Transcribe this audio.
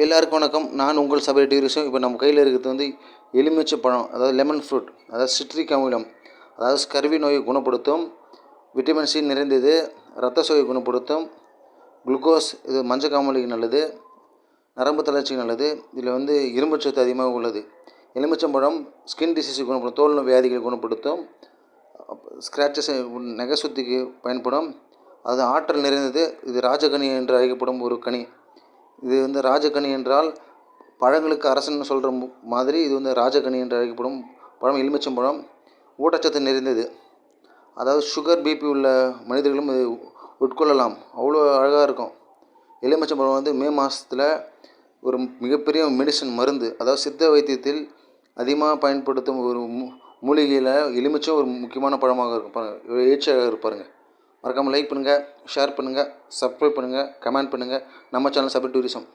எல்லாருக்கும் வணக்கம். நான் உங்கள் சபை டூரிசம் இப்போ நம்ம கையில் இருக்கிறது வந்து எலுமிச்சை பழம் அதாவது லெமன் ஃப்ரூட் அதாவது சிட்ரிக் அமிலம் அதாவது ஸ்கர்வி நோயை குணப்படுத்தும் விட்டமின் சி நிறைந்தது ரத்த சோயை குணப்படுத்தும் குளுக்கோஸ் இது மஞ்சக்காமலைக்கு நல்லது நரம்பு தளர்ச்சிக்கு நல்லது இதில் வந்து இரும்புச்சத்து அதிகமாக உள்ளது. எலுமிச்சம்பழம் ஸ்கின் டிசீஸை குணப்படுத்தும் தோல் வியாதிகளை குணப்படுத்தும் ஸ்க்ராச்சஸ் நெகசுத்திக்கு பயன்படும் அது ஆற்றல் நிறைந்தது இது ராஜகனி என்று அழைக்கப்படும் ஒரு கனி. இது வந்து ராஜகனி என்றால் பழங்களுக்கு அரசன் சொல்கிற மாதிரி இது வந்து ராஜகனி என்று அழைக்கப்படும் பழம் எலுமிச்சம்பழம் ஊட்டச்சத்து நிறைந்தது. அதாவது சுகர் பிபி உள்ள மனிதர்களும் இது உட்கொள்ளலாம். அவ்வளோ அழகாக இருக்கும். எலுமிச்சம்பழம் வந்து மே மாதத்தில் ஒரு மிகப்பெரிய மெடிசன் மருந்து. அதாவது சித்த வைத்தியத்தில் அதிகமாக பயன்படுத்தும் ஒரு மூலிகையில் எலுமிச்சம் ஒரு முக்கியமான பழமாக இருக்கும். பாருங்கள் எழுச்சியாக இருப்பாருங்க மறக்காமல் லைக் பண்ணுங்கள் ஷேர் பண்ணுங்கள் சப்ஸ்கிரைப் பண்ணுங்கள் கமெண்ட் பண்ணுங்கள் நம்ம சேனல் சபரி டூரிசம்